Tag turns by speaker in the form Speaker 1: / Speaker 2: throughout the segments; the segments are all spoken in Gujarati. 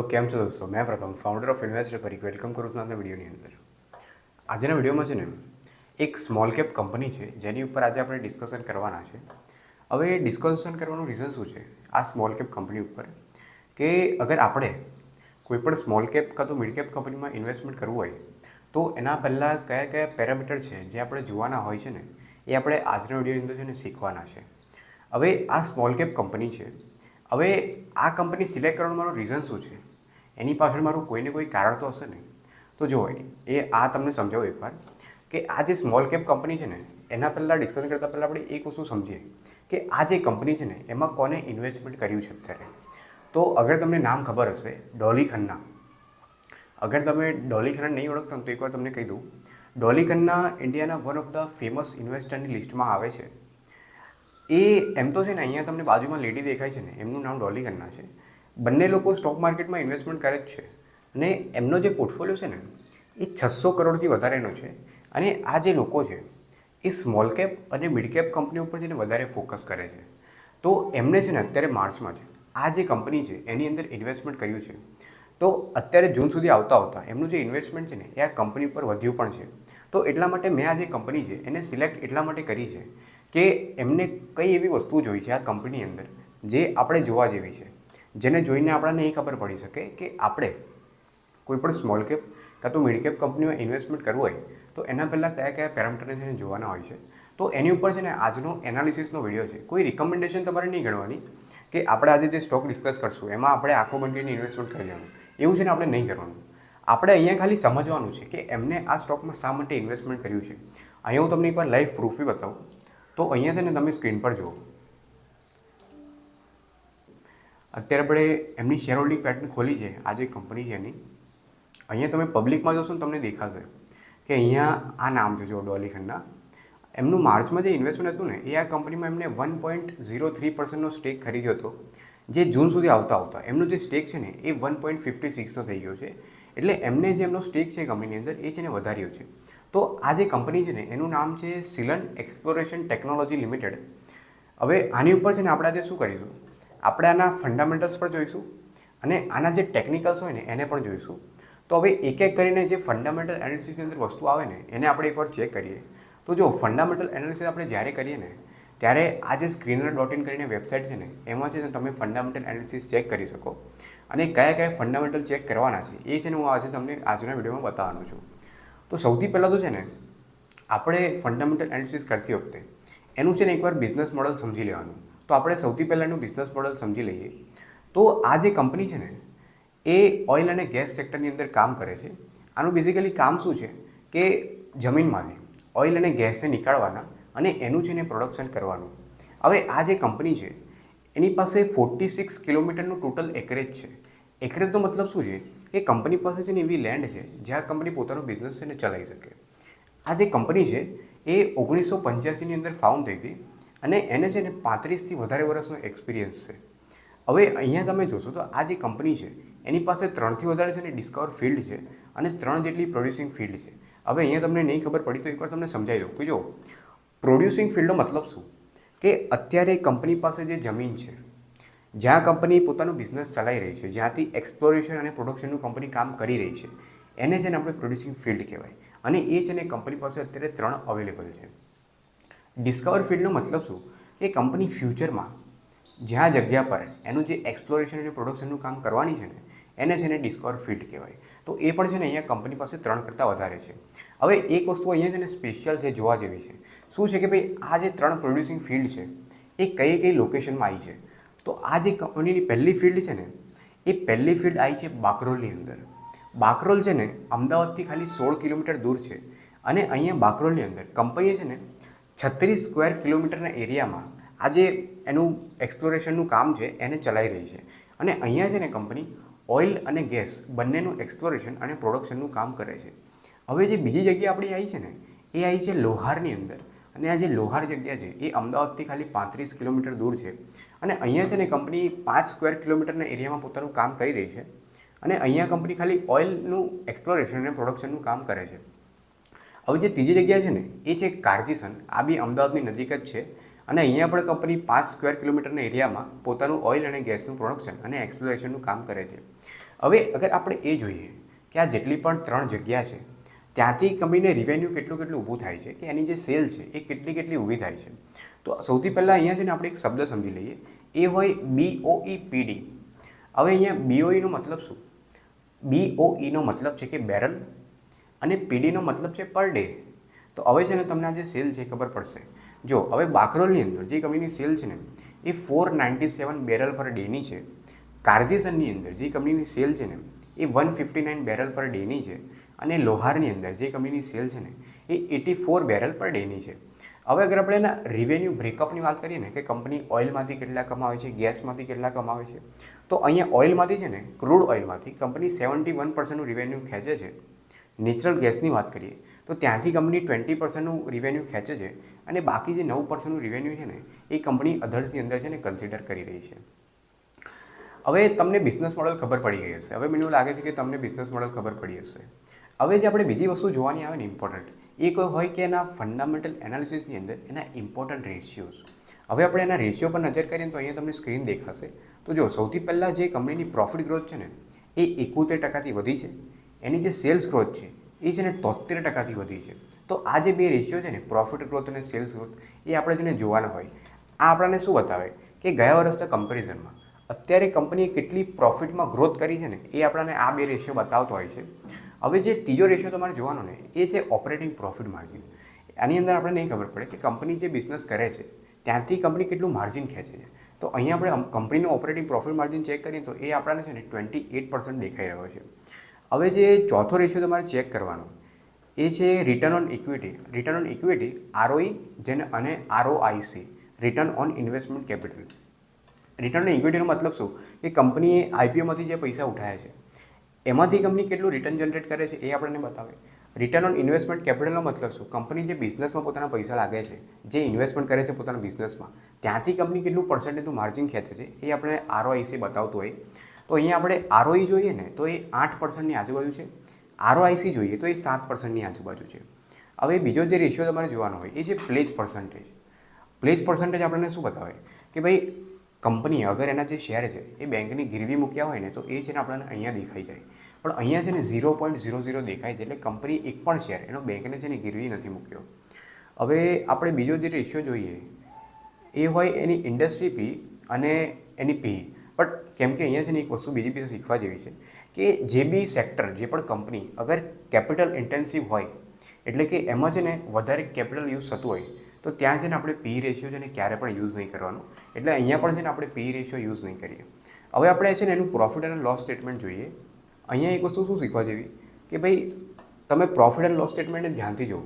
Speaker 1: તો કેમ છો દોસ્તો? મેં પ્રથમ founder of investor Parikh welcome કરું છું આપણા વિડીયોની અંદર. આજના વિડીયોમાં છે ને, એક સ્મોલ કેપ કંપની છે, જેની ઉપર આજે આપણે ડિસ્કશન કરવાના છે. હવે ડિસ્કશન કરવાનું રીઝન શું છે? આ સ્મોલ કેપ કંપની ઉપર કે અગર આપણે કોઈપણ સ્મોલ કેપ કાં તો મિડ કેપ કંપનીમાં ઇન્વેસ્ટમેન્ટ કરવું હોય, તો એના પહેલાં કયા કયા પેરામીટર છે જે આપણે જોવાના હોય છે ને, એ આપણે આજના વિડીયોની અંદર છે ને શીખવાના છે. હવે આ સ્મોલ કેપ કંપની છે હવે આ કંપની સિલેક્ટ કરવાનું મારું રીઝન શું છે? એની પાછળ મારું કોઈને કોઈ કારણ તો હશે ને? તો જો એ આ તમને સમજાવું એકવાર કે આ જે સ્મોલ કેપ કંપની છે ને, એના પહેલાં ડિસ્કશન કરતાં પહેલાં આપણે એક વસ્તુ સમજીએ કે આ જે કંપની છે ને, એમાં કોને ઇન્વેસ્ટમેન્ટ કર્યું છે અત્યારે? તો અગર તમને નામ ખબર હશે, ડોલી ખન્ના. અગર તમે ડોલી ખન્ના નહીં ઓળખતા તો એકવાર તમને કહી દઉં. ડોલી ખન્ના ઇન્ડિયાના વન ઓફ ધ ફેમસ ઇન્વેસ્ટરની લિસ્ટમાં આવે છે. એ એમ તો છે ને અહીંયા તમને બાજુમાં લેડી દેખાય છે ને, એમનું નામ ડોલી ખન્ના છે. બંને લોકો સ્ટોક માર્કેટમાં ઇન્વેસ્ટમેન્ટ કરે જ છે. અને એમનો જે પોર્ટફોલિયો છે ને, એ છસો કરોડથી વધારેનો છે. અને આ જે લોકો છે, એ સ્મોલ કેપ અને મિડ કેપ કંપની ઉપર છે ને વધારે ફોકસ કરે છે. તો એમણે છે ને અત્યારે માર્ચમાં છે. આ જે કંપની છે, એની અંદર ઇન્વેસ્ટમેન્ટ કર્યું છે. તો અત્યારે જૂન સુધી આવતા આવતા એમનું જે ઇન્વેસ્ટમેન્ટ છે ને, એ આ કંપની ઉપર વધ્યું પણ છે. તો એટલા માટે મેં આ જે કંપની છે, એને સિલેક્ટ એટલા માટે કરી છે કે એમને કઈ એવી વસ્તુ જોઈ છે આ કંપની અંદર જે આપણે જોવા જેવી છે. જેને જોઈને આપણને એ ખબર પડી શકે કે આપણે કોઈ પણ સ્મોલ કેપ કાં તો મિડ કેપ કંપનીમાં ઇન્વેસ્ટમેન્ટ કરવું હોય, તો એના પહેલાં કયા કયા પેરામીટરને છે જોવાના હોય છે. તો એની ઉપર છે ને આજનો એનાલિસિસનો વીડિયો છે. કોઈ રિકમેન્ડેશન તમારે નહીં ગણવાની કે આપણે આજે જે સ્ટોક ડિસ્કસ કરશું, એમાં આપણે આખો બંધીને ઇન્વેસ્ટમેન્ટ કરી દેવાનું એવું છે ને આપણે નહીં કરવાનું. આપણે અહીંયા ખાલી સમજવાનું છે કે એમને આ સ્ટોકમાં શા માટે ઇન્વેસ્ટમેન્ટ કર્યું છે. અહીંયા હું તમને એકવાર લાઈવ પ્રૂફ બી બતાવું. તો અહીંયા તેને તમે સ્ક્રીન પર જુઓ. અત્યારે આપણે એમની શેર હોલ્ડિંગ પેટર્ન ખોલી છે. આ જે કંપની છે એની. અહીંયા તમે પબ્લિકમાં જોશો ને તમને દેખાશે કે અહીંયા આ નામ છે જો ડોલી ખન્ના. એમનું માર્ચમાં જે ઇન્વેસ્ટમેન્ટ હતું ને, એ આ કંપનીમાં એમને વન પોઈન્ટ ઝીરો થ્રી પર્સન્ટનો સ્ટેક ખરીદ્યો હતો, જે જૂન સુધી આવતા આવતા. એમનો જે સ્ટેક છે ને, એ વન પોઈન્ટ ફિફ્ટી સિક્સનો થઈ ગયો છે. એટલે એમને જે એમનો સ્ટેક છે કંપનીની અંદર, એ છે ને વધાર્યો છે. તો આ જે કંપની છે ને, એનું નામ છે સિલન એક્સપ્લોરેશન ટેકનોલોજી લિમિટેડ. હવે આની ઉપર છે ને આપણે આજે શું કરીશું? આપણે આના ફંડામેન્ટલ્સ પણ જોઈશું અને આના જે ટેકનિકલ્સ હોય ને, એને પણ જોઈશું. તો હવે એક એક કરીને જે ફંડામેન્ટલ એનાલિસિસની અંદર વસ્તુ આવે ને, એને આપણે એકવાર ચેક કરીએ. તો જો ફંડામેન્ટલ એનાલિસિસ આપણે જ્યારે કરીએ ને, ત્યારે આ જે સ્ક્રીનર ડોટ ઇન કરીને વેબસાઇટ છે ને, એમાં છે ને તમે ફંડામેન્ટલ એનાલિસિસ ચેક કરી શકો. અને કયા કયા ફંડામેન્ટલ ચેક કરવાના છે, એ છે ને હું આજે તમને આજના વિડીયોમાં બતાવવાનો છું. તો સૌથી પહેલાં તો છે ને, આપણે ફંડામેન્ટલ એનાલિસિસ કરતી વખતે એનું છે ને એકવાર બિઝનેસ મોડલ સમજી લેવાનું. તો આપણે સૌથી પહેલાં એનું બિઝનેસ મોડલ સમજી લઈએ. તો આ જે કંપની છે ને, એ ઓઇલ અને ગેસ સેક્ટરની અંદર કામ કરે છે. આનું બેઝિકલી કામ શું છે? કે જમીનમાંથી ઓઇલ અને ગેસને નીકાળવાના અને એનું છે ને પ્રોડક્શન કરવાનું. હવે આ જે કંપની છે, એની પાસે ફોર્ટી સિક્સ કિલોમીટરનું ટોટલ એકરેજ છે. એકરેજનો મતલબ શું છે? કે કંપની પાસે છે ને એવી લેન્ડ છે, જ્યાં કંપની પોતાનો બિઝનેસ છે ને ચલાવી શકે. આ જે કંપની છે, એ ઓગણીસો પંચ્યાસીની અંદર ફાઉન્ડ થઈ હતી અને એને છે ને પાંત્રીસથી વધારે વર્ષનો એક્સપિરિયન્સ છે. હવે અહીંયા તમે જોશો તો આ જે કંપની છે, એની પાસે ત્રણથી વધારે છે ને ડિસ્કવર ફિલ્ડ છે અને ત્રણ જેટલી પ્રોડ્યુસિંગ ફિલ્ડ છે. હવે અહીંયા તમને નહીં ખબર પડી તો એકવાર તમને સમજાવી દઉં. કે જો પ્રોડ્યુસિંગ ફિલ્ડનો મતલબ શું? કે અત્યારે કંપની પાસે જે જમીન છે જ્યાં કંપની પોતાનું બિઝનેસ ચલાવી રહી છે, જ્યાંથી એક્સપ્લોરેશન અને પ્રોડક્શનનું કંપની કામ કરી રહી છે, એને છે ને આપણે પ્રોડ્યુસિંગ ફિલ્ડ કહેવાય. અને એ છે ને કંપની પાસે અત્યારે ત્રણ અવેલેબલ છે. ડિસ્કવર ફિલ્ડનો મતલબ શું? કે કંપની ફ્યુચરમાં જ્યાં જગ્યા પર એનું જે એક્સપ્લોરેશન અને પ્રોડક્શનનું કામ કરવાની છે ને, એને છે ને ડિસ્કવર ફિલ્ડ કહેવાય. તો એ પણ છે ને અહીંયા કંપની પાસે ત્રણ કરતાં વધારે છે. હવે એક વસ્તુ અહીંયા છે ને સ્પેશિયલ છે, જોવા જેવી છે. શું છે કે ભાઈ આ જે ત્રણ પ્રોડ્યુસિંગ ફિલ્ડ છે, એ કઈ કઈ લોકેશનમાં આવી છે? તો આ જે કંપનીની પહેલી ફિલ્ડ છે ને, એ પહેલી ફિલ્ડ આવી છે બાકરોલની અંદર. બાકરોલ છે ને અમદાવાદથી ખાલી સોળ કિલોમીટર દૂર છે અને અહીંયા બાકરોલની અંદર કંપનીએ છે ને છત્રીસ સ્ક્વેર કિલોમીટરના એરિયામાં આ જે એનું એક્સપ્લોરેશનનું કામ છે એને ચલાવી રહી છે. અને અહીંયા છે ને કંપની ઓઇલ અને ગેસ બંનેનું એક્સપ્લોરેશન અને પ્રોડક્શનનું કામ કરે છે. હવે જે બીજી જગ્યા આપણી આવી છે ને, એ આવી છે લોહારની અંદર. અને આ જે લોહાર જગ્યા છે, એ અમદાવાદથી ખાલી પાંત્રીસ કિલોમીટર દૂર છે. અને અહીંયા છે ને કંપની પાંચ સ્ક્વેર કિલોમીટરના એરિયામાં પોતાનું કામ કરી રહી છે. અને અહીંયા કંપની ખાલી ઓઇલનું એક્સપ્લોરેશન અને પ્રોડક્શનનું કામ કરે છે. હવે જે ત્રીજી જગ્યા છે ને, એ છે કારજીસન આ બી અમદાવાદની નજીક જ છે. અને અહીંયા પણ કંપની પાંચ સ્ક્વેર કિલોમીટરના એરિયામાં પોતાનું ઓઇલ અને ગેસનું પ્રોડક્શન અને એક્સપ્લોરેશનનું કામ કરે છે. હવે અગર આપણે એ જોઈએ કે આ જેટલી પણ ત્રણ જગ્યા છે ત્યાંથી કંપનીને રિવેન્યુ કેટલું કેટલું ઊભું થાય છે કે એની જે સેલ છે એ કેટલી કેટલી ઊભી થાય છે. તો સૌથી પહેલાં અહીંયા છે ને આપણે એક શબ્દ સમજી લઈએ. એ હોય બીઓઈ પીડી હવે અહીંયા બીઓઈનો મતલબ શું? બીઓઈનો મતલબ છે કે બેરલ અને પીડીનો મતલબ છે પર ડે તો હવે છે ને તમને આ જે સેલ છે ખબર પડશે. જો, હવે બાકરોલની અંદર જે કંપનીની સેલ છે ને, એ four ninety seven barrel per ડેની છે. કાર્જેસનની અંદર જે કંપનીની સેલ છે ને, એ one fifty nine barrel per ડેની છે. અને લોહારની અંદર જે કંપનીની સેલ છે ને, એ એટી ફોર બેરલ પર ડેની છે. હવે અગર આપણે એના રિવેન્યુ બ્રેકઅપની વાત કરીએ ને, કે કંપની ઓઇલમાંથી કેટલા કમાવે છે, ગેસમાંથી કેટલા કમાવે છે, તો અહીંયા ઓઇલમાંથી છે ને ક્રૂડ ઓઇલમાંથી કંપની સેવન્ટી વન પર્સન્ટનું રિવેન્યુ ખેંચે છે. નેચરલ ગેસની વાત કરીએ, તો ત્યાંથી કંપની ટ્વેન્ટી પર્સન્ટનું રિવેન્યુ ખેંચે છે અને બાકી જે નવ પર્સન્ટનું રિવેન્યુ છે ને, એ કંપની અધર્સની અંદર છે ને કન્સિડર કરી રહી છે. હવે તમને બિઝનેસ મોડલ ખબર પડી ગઈ હશે. હવે મને એવું લાગે છે કે તમને બિઝનેસ મોડલ ખબર પડી હશે. હવે જે આપણે બીજી વસ્તુ જોવાની આવે ને ઇમ્પોર્ટન્ટ એ કોઈ હોય કે એના ફંડામેન્ટલ એનાલિસિસની અંદર એના ઇમ્પોર્ટન્ટ રેશિયોઝ હવે આપણે એના રેશિયો પર નજર કરીએ તો અહીંયા તમને સ્ક્રીન દેખાશે. તો જો, સૌથી પહેલાં જે કંપનીની પ્રોફિટ ગ્રોથ છે ને, એ એકોતેર ટકાથી વધી છે. એની જે સેલ્સ ગ્રોથ છે, એ છે ને તોતેર ટકાથી વધી છે. તો આ જે બે રેશિયો છે ને પ્રોફિટ ગ્રોથ અને સેલ્સ ગ્રોથ એ આપણે છે ને જોવાના હોય, આ આપણને શું બતાવે? કે ગયા વર્ષના કમ્પેરિઝનમાં અત્યારે કંપનીએ કેટલી પ્રોફિટમાં ગ્રોથ કરી છે ને, એ આપણને આ બે રેશિયો બતાવતો હોય છે. હવે જે ત્રીજો રેશિયો તમારે જોવાનો ને, એ છે ઓપરેટિંગ પ્રોફિટ માર્જિન આની અંદર આપણે નહીં ખબર પડે કે કંપની જે બિઝનેસ કરે છે, ત્યાંથી કંપની કેટલું માર્જિન ખેંચે છે. તો અહીંયા આપણે કંપનીનું ઓપરેટિંગ પ્રોફિટ માર્જિન ચેક કરીએ તો એ આપણને છે ને ટ્વેન્ટી એટ પર્સન્ટ દેખાઈ રહ્યો છે. હવે જે ચોથો રેશિયો તમારે ચેક કરવાનો, એ છે return on equity return on equity ROE જેને અને ROIC return on investment capital return on ઇક્વિટીનો મતલબ શું? કે કંપનીએ આઈપીઓમાંથી જે પૈસા ઉઠાયા છે એમાંથી કંપની કેટલું રિટર્ન જનરેટ કરે છે એ આપણને બતાવે. રિટર્ન ઓન ઇન્વેસ્ટમેન્ટ કેપિટલનો મતલબ શું? કંપની જે બિઝનેસમાં પોતાના પૈસા લાગે છે, જે ઇન્વેસ્ટમેન્ટ કરે છે પોતાના બિઝનેસમાં ત્યાંથી કંપની કેટલું પર્સન્ટેજનું માર્જિન ખેંચે છે એ આપણે આરઓઆઈસી બતાવતું હોય. તો અહીંયા આપણે આરઓઈ જોઈએ ને, તો એ આઠ પર્સન્ટની આજુબાજુ છે. આરઓઆઈસી જોઈએ તો એ સાત પર્સન્ટની આજુબાજુ છે. હવે બીજો જે રેશિયો તમારે જોવાનો હોય, એ છે પ્લેજ પર્સન્ટેજ પ્લેજ પર્સન્ટેજ આપણને શું બતાવે? કે ભાઈ કંપની અગર એના જે શેર છે, એ બેંકની ગીરવી મૂક્યા હોય ને, તો એ છે ને આપણને અહીંયા દેખાઈ જાય. પણ અહીંયા છે ને ઝીરો પોઈન્ટ ઝીરો ઝીરો દેખાય છે, એટલે કંપની એક પણ શેર, એનો બેંકને છે ને ગીરવી નથી મૂક્યો. હવે આપણે બીજો જે રેશિયો જોઈએ, એ હોય એની ઇન્ડસ્ટ્રી પી અને એની પી. બટ કેમ કે અહીંયા છે ને એક વસ્તુ બીજી બી શીખવા જેવી છે, કે જે બી સેક્ટર, જે પણ કંપની, અગર કેપિટલ ઇન્ટેન્સિવ હોય, એટલે કે એમાં છે ને વધારે કેપિટલ યુઝ થતું હોય તો ત્યાં છે ને આપણે પી રેશિયો છે ને ક્યારે પણ યુઝ નહીં કરવાનો. એટલે અહીંયા પણ છે ને આપણે પી રેશિયો યુઝ નહીં કરીએ. હવે આપણે છે ને એનું પ્રોફિટ અને લોસ સ્ટેટમેન્ટ જોઈએ. અહીંયા એક વસ્તુ શું શીખવા જેવી? કે ભાઈ, તમે પ્રોફિટ એન્ડ લોસ સ્ટેટમેન્ટને ધ્યાનથી જુઓ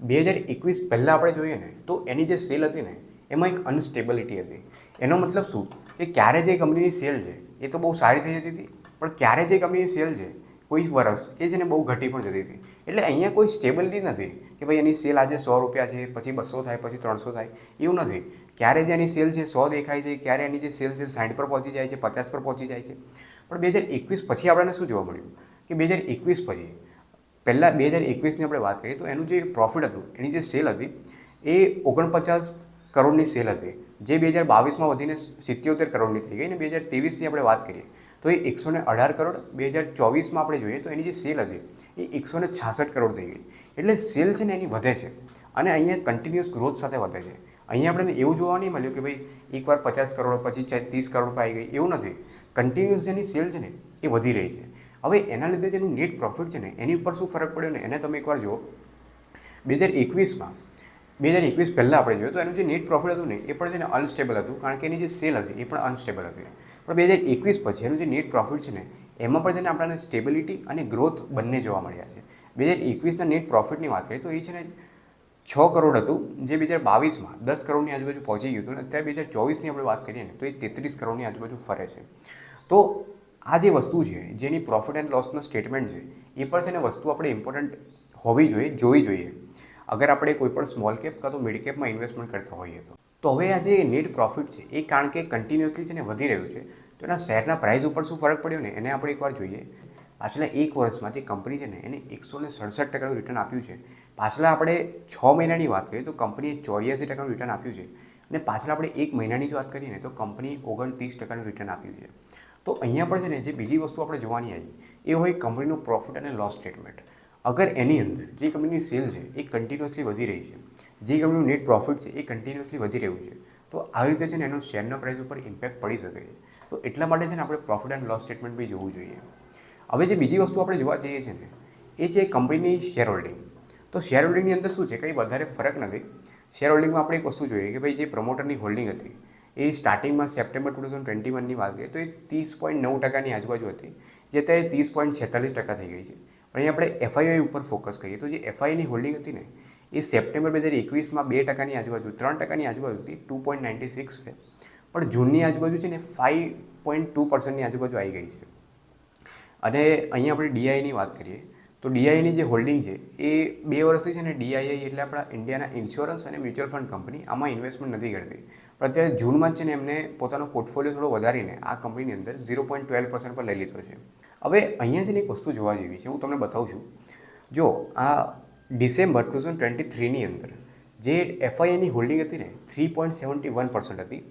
Speaker 1: બે હજાર એકવીસ પહેલાં આપણે જોઈએ ને, તો એની જે સેલ હતી ને, એમાં એક અનસ્ટેબિલિટી હતી. એનો મતલબ શું? કે ક્યારે જે કંપનીની સેલ છે, એ તો બહુ સારી થઈ જતી હતી. પણ ક્યારે જે કંપનીની સેલ છે, કોઈ વર્ષ એ છે ને બહુ ઘટી પણ જતી હતી. એટલે અહીંયા કોઈ સ્ટેબિલિટી નથી કે ભાઈ એની સેલ આજે સો રૂપિયા છે, પછી બસો થાય, પછી ત્રણસો થાય, એવું નથી. ક્યારે જે એની સેલ છે સો દેખાય છે, ક્યારે એની જે સેલ છે સાઠ પર પહોંચી જાય છે, પચાસ પર પહોંચી જાય છે. પણ બે હજાર એકવીસ પછી આપણને શું જોવા મળ્યું? કે બે હજાર એકવીસ પછી, પહેલાં બે હજાર એકવીસની આપણે વાત કરીએ તો એનું જે પ્રોફિટ હતું, એની જે સેલ હતી, એ ઓગણપચાસ કરોડની સેલ હતી. જે બે હજાર બાવીસમાં વધીને સિત્યોતેર કરોડની થઈ ગઈ અને બે હજાર ત્રેવીસની આપણે વાત કરીએ, તો એ એકસો ને અઢાર કરોડ, બે હજાર ચોવીસમાં આપણે જોઈએ તો એની જે સેલ હતી એ એકસો છાસઠ કરોડ થઈ ગઈ. એટલે સેલ છે ને એની વધે છે. અને અહીંયા કન્ટિન્યુઅસ ગ્રોથ સાથે વધે છે. અહીંયા આપણે એવું જોવા નહીં મળ્યું કે ભાઈ એકવાર પચાસ કરોડ, પછી ત્રીસ કરોડ પર આવી ગઈ. એવું નથી. કન્ટિન્યુઅસ જેની સેલ છે ને એ વધી રહી છે. હવે એના લીધે જેનું નેટ પ્રોફિટ છે ને, એની ઉપર શું ફરક પડ્યો ને, એને તમે એકવાર જુઓ. બે હજાર એકવીસમાં, બે હજાર એકવીસ પહેલાં આપણે જોઈએ તો એનું જે નેટ પ્રોફિટ હતું ને, એ પણ છે ને અનસ્ટેબલ હતું. કારણ કે એની જે સેલ હતી, એ પણ અનસ્ટેબલ હતી. પણ બે હજાર એકવીસ પછી એનું જે નેટ પ્રોફિટ છે ને એમાં પણ છે ને આપણને સ્ટેબિલિટી અને ગ્રોથ બંને જોવા મળ્યા છે. બે હજાર એકવીસના નેટ પ્રોફિટની વાત કરીએ તો એ છે ને છ કરોડ હતું, જે બે હજાર બાવીસમાં દસ કરોડની આજુબાજુ પહોંચી ગયું હતું અને અત્યારે બે હજાર ચોવીસની આપણે વાત કરીએ ને તો એ તેત્રીસ કરોડની આજુબાજુ ફરે છે. તો આ જે વસ્તુ છે, જેની પ્રોફિટ એન્ડ લોસનો સ્ટેટમેન્ટ છે, એ પણ છે ને વસ્તુ આપણે ઇમ્પોર્ટન્ટ હોવી જોઈએ, જોવી જોઈએ. અગર આપણે કોઈપણ સ્મોલ કેપ કાં તો મિડ કેપમાં ઇન્વેસ્ટમેન્ટ કરતા હોઈએ તો. તો હવે આ જે નેટ પ્રોફિટ છે, એ કારણ કે કન્ટિન્યુઅસલી છે ને વધી રહ્યું છે. તો એના શેરના પ્રાઇસ ઉપર શું ફરક પડ્યો ને, એને આપણે એકવાર જોઈએ. પાછલા એક વર્ષમાં જે કંપની છે ને, એને એકસો ને સડસઠ ટકાનું રિટર્ન આપ્યું છે. પાછલા આપણે છ મહિનાની વાત કરીએ તો કંપનીએ ચોર્યાસી ટકાનું રિટર્ન આપ્યું છે. અને પાછલા આપણે એક મહિનાની જ વાત કરીએ ને, તો કંપનીએ ઓગણત્રીસ ટકાનું રિટર્ન આપ્યું છે. તો અહીંયા પણ છે ને, જે બીજી વસ્તુ આપણે જોવાની આવી, એ હોય કંપનીનું પ્રોફિટ અને લોસ સ્ટેટમેન્ટ અગર એની અંદર જે કંપનીની સેલ છે, એ કન્ટિન્યુઅસલી વધી રહી છે. જે કંપનીનું નેટ પ્રોફિટ છે, એ કન્ટિન્યુઅસલી વધી રહ્યું છે. તો આવી રીતે છે ને, એનો શેરના પ્રાઇસ ઉપર ઇમ્પેક્ટ પડી શકે છે. તો એટલા માટે છે ને આપણે પ્રોફિટ એન્ડ લોસ સ્ટેટમેન્ટ બી જોવું જોઈએ. હવે જે બીજી વસ્તુ આપણે જોવા જઈએ છીએ ને, એ છે કંપનીની શેર હોલ્ડિંગ તો શેર હોલ્ડિંગની અંદર શું છે? કંઈ વધારે ફરક નથી. શેર હોલ્ડિંગમાં આપણે એક વસ્તુ જોઈએ કે ભાઈ જે પ્રમોટરની હોલ્ડિંગ હતી, એ સ્ટાર્ટિંગમાં સપ્ટેમ્બર ટુ થાઉઝન્ડ ટ્વેન્ટી વનની વાત કરીએ, તો એ ત્રીસ પોઈન્ટ નવ ટકાની આજુબાજુ હતી. જે અત્યારે ત્રીસ પોઈન્ટ છેતાલીસ ટકા થઈ ગઈ છે. પણ અહીં આપણે એફઆઈઆઈ ઉપર ફોકસ કરીએ, તો જે એફઆઈની હોલ્ડિંગ હતી ને, એ સપ્ટેમ્બર બે હજાર એકવીસમાં બે ટકાની આજુબાજુ, ત્રણ ટકાની આજુબાજુ હતી ટુ પોઈન્ટ નાઇન્ટી સિક્સ છે. પણ જૂનની આજુબાજુ છે ને ફાઇવ પોઈન્ટ ટુ પર્સન્ટની આજુબાજુ આવી ગઈ છે. અને અહીંયા આપણે ડીઆઈની વાત કરીએ, તો ડીઆઈની જે હોલ્ડિંગ છે, એ બે વર્ષથી છે ને ડીઆઈઆઈ એટલે આપણા ઇન્ડિયાના ઇન્સ્યોરન્સ અને મ્યુચ્યુઅલ ફંડ કંપની આમાં ઇન્વેસ્ટમેન્ટ નથી કરતી. પણ અત્યારે જૂનમાં જ છે ને એમને પોતાનો પોર્ટફોલિયો થોડો વધારીને આ કંપનીની અંદર ઝીરો પોઈન્ટ ટ્વેલ્વ પર્સન્ટ પર લઈ લીધો છે. હવે અહીંયા છે ને એક વસ્તુ જોવા જેવી છે, હું તમને બતાવું છું. જો આ ડિસેમ્બર ટુ થાઉઝન્ડ ટ્વેન્ટી થ્રીની અંદર જે એફઆઈઆઈની હોલ્ડિંગ હતી ને three point seventy one percent હતી.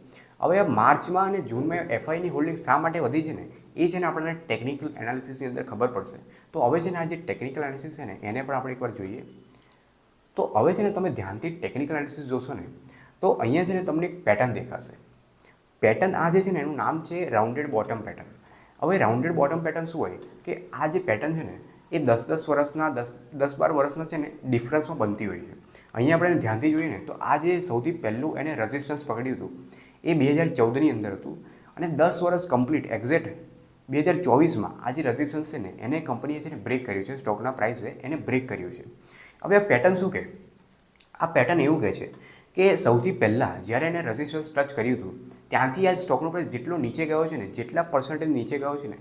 Speaker 1: હવે માર્ચમાં અને જૂનમાં એફઆઈની હોલ્ડિંગ શા માટે વધી છે ને, એ છે ને આપણને ટેકનિકલ એનાલિસિસની અંદર ખબર પડશે. તો હવે છે ને આ જે ટેકનિકલ એનાલિસિસ છે ને, એને પણ આપણે એકવાર જોઈએ. તો હવે છે ને તમે ધ્યાનથી ટેકનિકલ એનાલિસિસ જોશો ને, તો અહીંયા છે ને તમને એક પેટર્ન દેખાશે. પેટર્ન આ જે છે ને, એનું નામ છે રાઉન્ડેડ બોટમ પેટર્ન. હવે રાઉન્ડેડ બોટમ પેટર્ન શું હોય? કે આ જે પેટર્ન છે ને, એ દસ દસ વર્ષના, દસ દસ બાર વર્ષના છે ને, ડિફરન્સમાં બનતી હોય છે. અહીંયા આપણે ધ્યાનથી જોઈએ ને, તો આ જે સૌથી પહેલું એને રજિસ્ટન્સ પકડ્યું હતું એ બે હજાર ચૌદની અંદર હતું. અને દસ વર્ષ કમ્પ્લીટ એક્ઝેક્ટ બે હજાર ચોવીસમાં આ જે રજિસ્ટન્સ છે ને, એને કંપનીએ છે ને બ્રેક કર્યું છે. સ્ટોકના પ્રાઇસે એને બ્રેક કર્યું છે. હવે આ પેટર્ન શું કહે? આ પેટર્ન એવું કહે છે કે સૌથી પહેલાં જ્યારે એને રજિસ્ટન્સ ટચ કર્યું હતું, ત્યાંથી આ સ્ટોકનો પ્રાઇસ જેટલો નીચે ગયો છે ને, જેટલા પર્સન્ટેજ નીચે ગયો છે ને,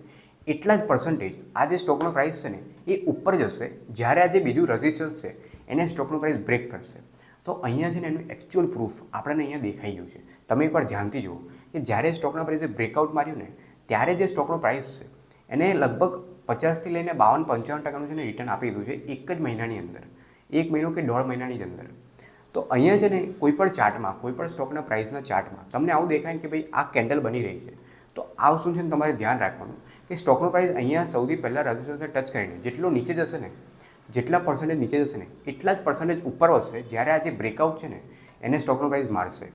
Speaker 1: એટલા જ પર્સન્ટેજ આ જે સ્ટોકનો પ્રાઇસ છે ને, એ ઉપર જશે જ્યારે આ જે બીજું રજિસ્ટન્સ છે, એને સ્ટોકનો પ્રાઇસ બ્રેક કરશે. તો અહીંયા છે ને એનું એકચ્યુઅલ પ્રૂફ આપણને અહીંયા દેખાઈ ગયું છે. તમે એકવાર ધ્યાનથી જુઓ કે જ્યારે સ્ટોકના પ્રાઇસે બ્રેકઆઉટ માર્યું ને, ત્યારે જે સ્ટોકનો પ્રાઇસ છે, એને લગભગ પચાસથી લઈને બાવન, પંચાવન ટકાનું છે ને રિટર્ન આપી દીધું છે એક જ મહિનાની અંદર. એક મહિનો કે દોઢ મહિનાની જ અંદર. તો અહીંયા છે ને કોઈ પણ ચાર્ટમાં, કોઈ પણ સ્ટોકના પ્રાઇસના ચાર્ટમાં તમને આવું દેખાય ને કે ભાઈ આ કેન્ડલ બની રહી છે. તો આ શું છે ને તમારે ધ્યાન રાખવાનું કે સ્ટોકનો પ્રાઇસ અહીંયા સૌથી પહેલાં રજિસ્ટરને ટચ કરીને, જેટલો નીચે જશે ને જેટલા પર્સન્ટેજ નીચે જશે ને, એટલા જ પર્સન્ટેજ ઉપર વધશે જ્યારે આ જે બ્રેકઆઉટ છે ને, એને સ્ટોકનો પ્રાઇસ મારશે.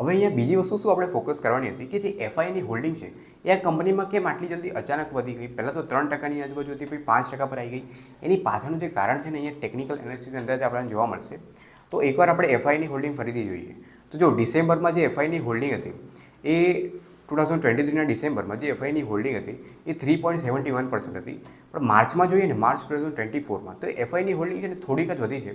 Speaker 1: હવે અહીંયા બીજી વસ્તુ શું આપણે ફોકસ કરવાની હતી કે જે એફઆઈની હોલ્ડિંગ છે, એ આ કંપનીમાં કેમ આટલી જલ્દી અચાનક વધી ગઈ? પહેલાં તો ત્રણ ટકાની આજુબાજુ હતી, પછી પાંચ ટકા પર આવી ગઈ. એની પાછળનું જે કારણ છે ને, અહીંયા ટેકનિકલ એનાલિસિસ અંદર જ આપણને જોવા મળશે. તો એકવાર આપણે એફઆઈની હોલ્ડિંગ ફરીથી જોઈએ. તો જો ડિસેમ્બરમાં જે એફઆઈની હોલ્ડિંગ હતી, એ ટુ થાઉઝન્ડ ટ્વેન્ટી થ્રીના ડિસેમ્બરમાં જે એફઆઈની હોલ્ડિંગ હતી, એ three point seventy one percent હતી. પણ માર્ચમાં જોઈએ ને, માર્ચ ટુ થાઉઝન્ડ ટ્વેન્ટી ફોરમાં, તો એફઆઈની હોલ્ડિંગ છે ને, થોડીક જ વધી છે.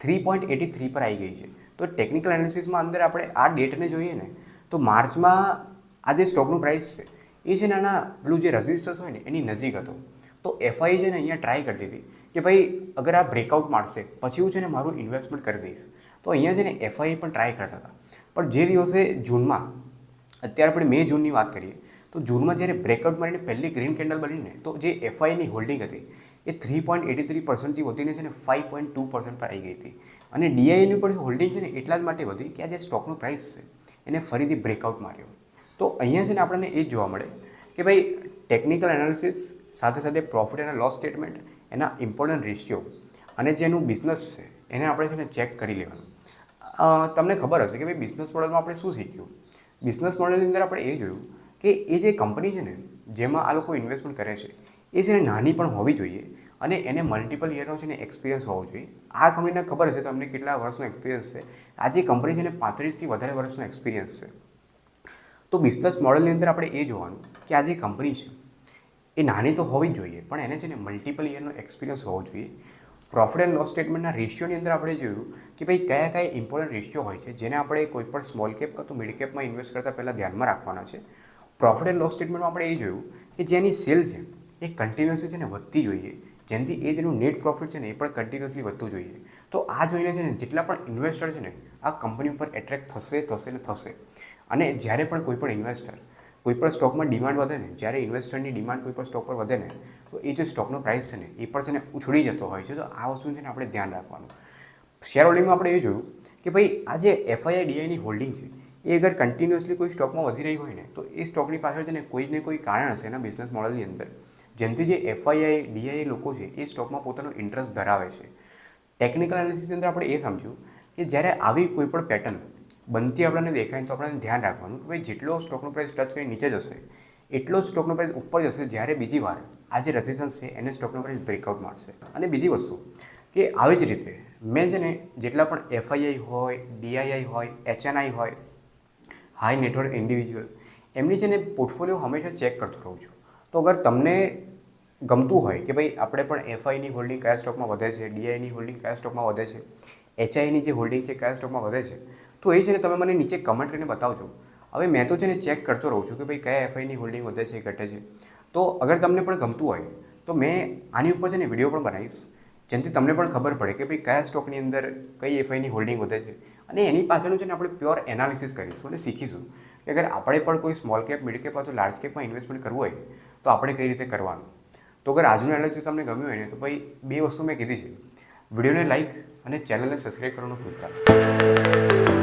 Speaker 1: થ્રી પોઈન્ટ એટી થ્રી પર આવી ગઈ છે. તો ટેકનિકલ એનાલિસિસમાં અંદર આપણે આ ડેટને જોઈએ ને, તો માર્ચમાં આ જે સ્ટોકનું પ્રાઇસ છે, એ છે ને આના પેલું જે રજિસ્ટર્સ હોય ને, એની નજીક હતો. તો એફઆઈ છે ને અહીંયા ટ્રાય કરતી હતી કે ભાઈ, અગર આ બ્રેકઆઉટ મારશે, પછી હું છે ને મારું ઇન્વેસ્ટમેન્ટ કરી દઈશ. તો અહીંયા છે ને એફઆઈ પણ ટ્રાય કરતા હતા. પણ જે દિવસે જૂનમાં અત્યારે આપણે મે જૂનની વાત કરીએ, તો જૂનમાં જ્યારે બ્રેકઆઉટ મારીને પહેલી ગ્રીન કેન્ડલ બનીને તો જે એફઆઈની હોલ્ડિંગ હતી, એ થ્રી પોઈન્ટ એટી થ્રી પર્સન્ટથી વધીને છે ને ફાઇવ પોઈન્ટ ટુ પર્સન્ટ પર આવી ગઈ હતી. અને ડીઆઈની પણ હોલ્ડિંગ છે ને એટલા જ માટે વધી કે આ જે સ્ટોકનો પ્રાઇસ છે, એને ફરીથી બ્રેકઆઉટ માર્યો. તો અહીંયા છે ને આપણને એ જ જોવા મળે કે ભાઈ ટેકનિકલ એનાલિસિસ સાથે સાથે પ્રોફિટ અને લોસ સ્ટેટમેન્ટ એના ઇમ્પોર્ટન્ટ રેશિયો અને જેનું બિઝનેસ છે, એને આપણે છે ને ચેક કરી લેવાનું. તમને ખબર હશે કે ભાઈ બિઝનેસ મોડલમાં આપણે શું શીખ્યું? બિઝનેસ મોડલની અંદર આપણે એ જોયું કે એ જે કંપની છે ને, જેમાં આ લોકો ઇન્વેસ્ટમેન્ટ કરે છે, એ છે ને નાની પણ હોવી જોઈએ અને એને મલ્ટિપલ યરનો છે ને એક્સપિરિયન્સ હોવો જોઈએ. આ કંપનીને ખબર હશે તમને કેટલા વર્ષનો એક્સપિરિયન્સ છે. આ જે કંપની છે ને પાંત્રીસથી વધારે વર્ષનો એક્સપિરિયન્સ છે. તો બિઝનેસ મોડલની અંદર આપણે એ જોવાનું કે આ જે કંપની છે, એ નાની તો હોવી જ જોઈએ, પણ એને છે ને મલ્ટિપલ યરનો એક્સપિરિયન્સ હોવો જોઈએ. પ્રોફિટ એન્ડ લોસ સ્ટેટમેન્ટના રેશિયોની અંદર આપણે જોયું કે ભાઈ કયા કયા ઇમ્પોર્ટન્ટ રેશિયો હોય છે, જેને આપણે કોઈ પણ સ્મોલ કેપ કાં તો મિડ કેપમાં ઇન્વેસ્ટ કરતાં પહેલાં ધ્યાનમાં રાખવાના છે. પ્રોફિટ એન્ડ લોસ સ્ટેટમેન્ટમાં આપણે એ જોયું કે જેની સેલ છે, એ કન્ટિન્યુઅસલી છે ને વધતી જોઈએ. જેનાથી એ જેનું નેટ પ્રોફિટ છે ને એ પણ કન્ટિન્યુઅસલી વધતું જોઈએ. તો આ જોઈને છે ને જેટલા પણ ઇન્વેસ્ટર છે ને, આ કંપની ઉપર એટ્રેક્ટ થશે થશે ને થશે. અને જ્યારે પણ કોઈ પણ ઇન્વેસ્ટર કોઈ પણ સ્ટોકમાં ડિમાન્ડ વધે ને, જ્યારે ઇન્વેસ્ટરની ડિમાન્ડ કોઈ પણ સ્ટોક પર વધે ને, તો એ જે સ્ટોકનો પ્રાઇસ છે ને, એ પણ છે ને ઉછળી જતો હોય છે. તો આ વસ્તુ છે ને આપણે ધ્યાન રાખવાનું. શેર હોલ્ડિંગમાં આપણે એ જોયું કે ભાઈ, આ જે એફઆઈઆઈ ડીઆઈની હોલ્ડિંગ છે, એ અગર કન્ટિન્યુઅસલી કોઈ સ્ટોકમાં વધી રહી હોય ને, તો એ સ્ટોકની પાછળ છે ને કોઈ ને કોઈ કારણ હશે એના બિઝનેસ મોડલની અંદર. જેમથી જે એફઆઈઆઈ ડીઆઈ લોકો છે, એ સ્ટોકમાં પોતાનો ઇન્ટરેસ્ટ ધરાવે છે. ટેકનિકલ એનાલિસિસની અંદર આપણે એ સમજ્યું કે જ્યારે આવી કોઈ પણ પેટર્ન બનતી આપણને દેખાય તો આપણે ધ્યાન રાખવાનું કે ભાઈ જેટલો સ્ટોકનો પ્રાઇસ ટચ કરી નીચે જશે, એટલો સ્ટોકનો પ્રાઇસ ઉપર જશે જ્યારે બીજી વાર આ જે રેઝિસ્ટન્સ છે, એને સ્ટોકનો પ્રાઇસ બ્રેકઆઉટ મારશે અને બીજી વસ્તુ કે આવી જ રીતે મેં છે ને જેટલા પણ એફઆઈઆઈ હોય ડીઆઈઆઈ હોય એચએનઆઈ હોય હાઈ નેટવર્ક ઇન્ડિવિજ્યુઅલ એમની છે ને પોર્ટફોલિયો હંમેશા ચેક કરતો રહું છું. તો અગર તમને ગમતું હોય કે ભાઈ આપણે પણ એફઆઈની હોલ્ડિંગ કયા સ્ટોકમાં વધે છે ડીઆઈની હોલ્ડિંગ કયા સ્ટોકમાં વધે છે એચઆઈની જે હોલ્ડિંગ છે, કયા સ્ટોકમાં વધે છે તો એ છે ને તમે મને નીચે કમેન્ટ કરીને બતાવજો. હવે મેં તો છે ને ચેક કરતો રહું છું કે ભાઈ કયા એફઆઈની હોલ્ડિંગ વધે છે, ઘટે છે. તો અગર તમને પણ ગમતું હોય, તો મેં આની ઉપર છે ને વીડિયો પણ બનાવીશ. જેનાથી તમને પણ ખબર પડે કે ભાઈ કયા સ્ટોકની અંદર કઈ એફઆઈની હોલ્ડિંગ વધે છે. અને એની પાછળનું છે ને આપણે પ્યોર એનાલિસિસ કરીશું અને શીખીશું કે અગર આપણે પણ કોઈ સ્મોલ કેપ મિડ કેપ અથવા લાર્જ કેપમાં ઇન્વેસ્ટમેન્ટ કરવું હોય, તો આપણે કઈ રીતે કરવાનું. તો અગર આજનું એનાલિસિસ તમને ગમ્યું હોય ને, તો ભાઈ બે વસ્તુ મેં કીધી છે. વિડીયોને લાઇક અને ચેનલને સબસ્ક્રાઈબ કરવાનું ભૂલતા.